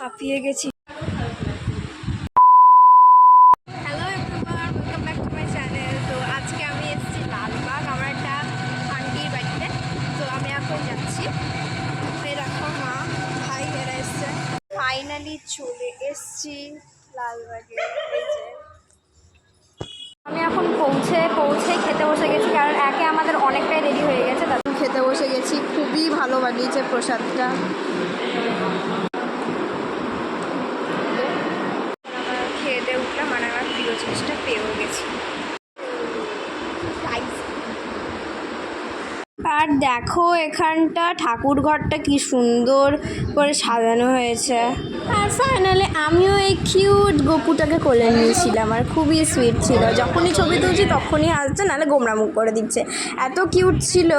হাঁপিয়ে গেছি। Hello everyone welcome back to তো আজকে আমি এসেছি লালবাগ আমার একটা আন্টির বাড়িতে। তো আমি এখন যাচ্ছি। এই মা ভাই এরা এসছে। ফাইনালি চলে এসছি লালবাগে। এই যে। আমি এখন পৌঁছে পৌঁছেই খেতে বসে গেছি কারণ একে আমাদের অনেকটাই দেরি হয়ে গেছে। তার খেতে বসে গেছি খুবই ভালো বানিয়েছে প্রসাদটা। জিনিসটা পেয়েও গেছি। আর দেখো এখানটা ঠাকুর ঘরটা কি সুন্দর করে সাজানো হয়েছে। আর ফাইনালি আমিও এই কিউট গপুটাকে কোলে নিয়েছিলাম আর খুবই সুইট ছিল। যখনই ছবি তুলছি তখনই আসছে, নাহলে গোমরা মুখ করে দিচ্ছে। এত কিউট ছিল।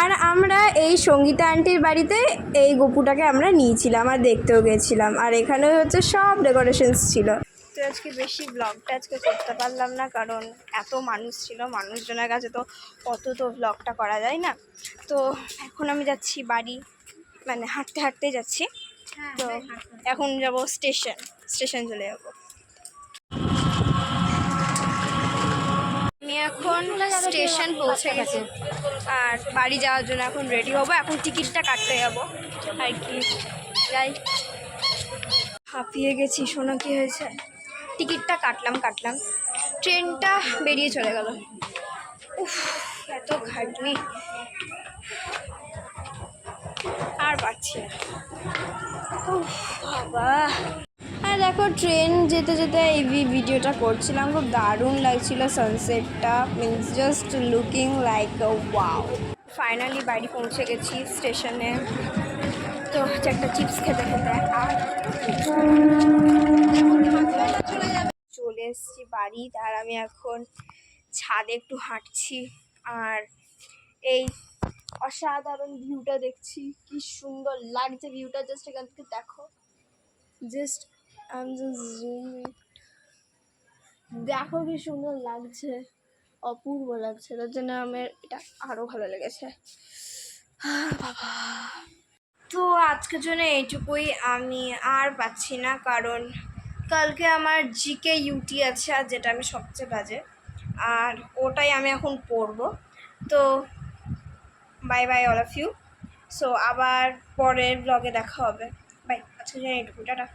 আর আমরা এই সঙ্গীতা আন্টির বাড়িতে এই গপুটাকে আমরা নিয়েছিলাম আর দেখতেও গেছিলাম। আর এখানে হচ্ছে সব ডেকোরেশনস ছিল। আজকে বেশি ব্লগটা আজকে করতে পারলাম না কারণ এত মানুষ ছিল মানুষজনের কাছে তো অত তো ব্লগটা করা যায় না। তো এখন আমি যাচ্ছি বাড়ি মানে হাঁটতে হাঁটতে যাচ্ছি। তো এখন যাব স্টেশন স্টেশন চলে যাব। আমি এখন স্টেশন পৌঁছে গেছি। আর বাড়ি যাওয়ার জন্য এখন রেডি হব এখন টিকিটটা কাটতে যাব। আর কি যাই। হাঁপিয়ে গেছি শোনো কি হয়েছে? টিকিটটা কাটলাম কাটলাম। ট্রেনটা বেরিয়ে চলে গেল। উফ, এত খাটনি আর পাচ্ছি বাবা। আর দেখো, ট্রেন যেতে যেতে এই ভিডিওটা করছিলাম। খুব দারুণ লাগছিল সানসেটটা means just looking like wow finally বাড়ি পৌঁছে গেছি স্টেশনে তো একটা চিপস খেতে খেতে। আর এসেছি বাড়ি আর আমি এখন ছাদে একটু হাঁটছি আর এই অসাধারণ ভিউটা দেখছি, কি সুন্দর লাগছে ভিউটা জাস্ট এখান থেকে দেখো। জাস্ট দেখো কি সুন্দর লাগছে, অপূর্ব লাগছে তার জন্য আমার এটা আরও ভালো লেগেছে। বাবা। তো আজকের জন্য এইটুকুই, আমি আর পাচ্ছি না, কারণ কালকে আমার জিকে ইউটি আছে আর যেটা আমি সবচেয়ে বাজে। আর ওটাই আমি এখন পড়ব। তো bye bye all of you so আবার পরের ব্লগে দেখা হবে। বাই আজকে জানি এটুকু টাটা।